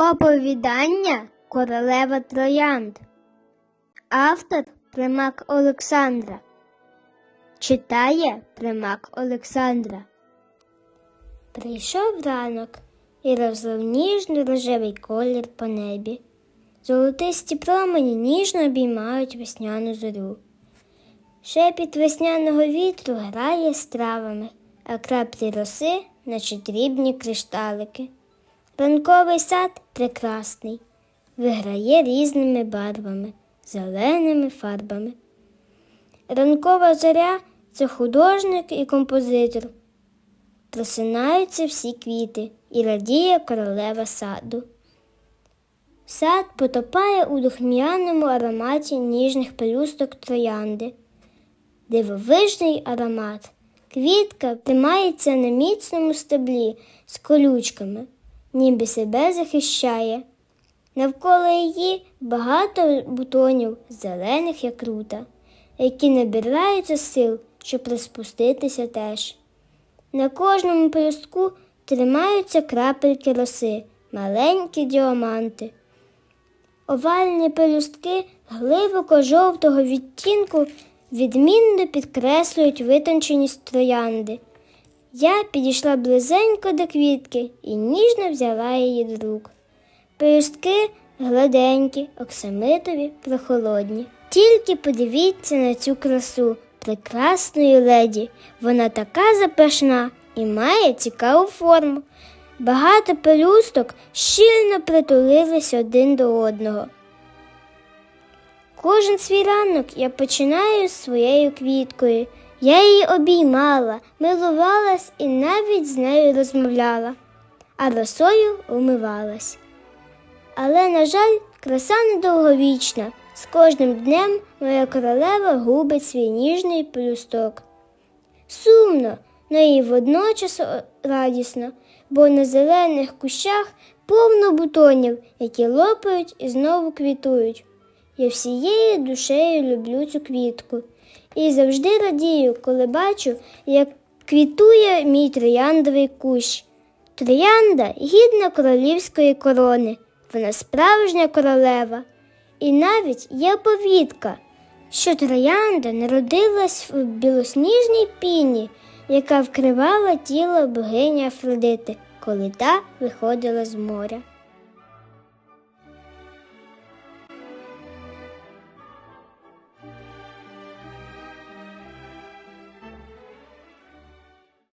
Оповідання Королева Троянд. Автор Примак Олександра. Читає Примак Олександра. Прийшов ранок і розлив ніжний рожевий колір по небі. Золотисті промені ніжно обіймають весняну зорю. Шепіт весняного вітру грає з травами, а краплі роси, наче дрібні кришталики. Ранковий сад прекрасний, виграє різними барвами, зеленими фарбами. Ранкова зоря це художник і композитор. Просинаються всі квіти і радіє королева саду. Сад потопає у духмяному ароматі ніжних пелюсток троянди. Дивовижний аромат. Квітка тримається на міцному стеблі з колючками, ніби себе захищає. Навколо її багато бутонів, зелених як рута, які набираються сил, щоб розпуститися теж. На кожному пелюстку тримаються крапельки роси, маленькі діаманти. Овальні пелюстки глибоко жовтого відтінку відмінно підкреслюють витонченість троянди. Я підійшла близенько до квітки і ніжно взяла її до рук. Пелюстки гладенькі, оксамитові, прохолодні. Тільки подивіться на цю красу прекрасної леді. Вона така запашна і має цікаву форму. Багато пелюсток щільно притулились один до одного. Кожен свій ранок я починаю з своєю квіткою. Я її обіймала, милувалась і навіть з нею розмовляла, а росою умивалась. Але, на жаль, краса недовговічна. З кожним днем моя королева губить свій ніжний пелюсток. Сумно, но і водночас радісно, бо на зелених кущах повно бутонів, які лопають і знову квітують. Я всією душею люблю цю квітку і завжди радію, коли бачу, як квітує мій трояндовий кущ. Троянда гідна королівської корони, вона справжня королева. І навіть є повідка, що троянда народилась в білосніжній піні, яка вкривала тіло богині Афродити, коли та виходила з моря.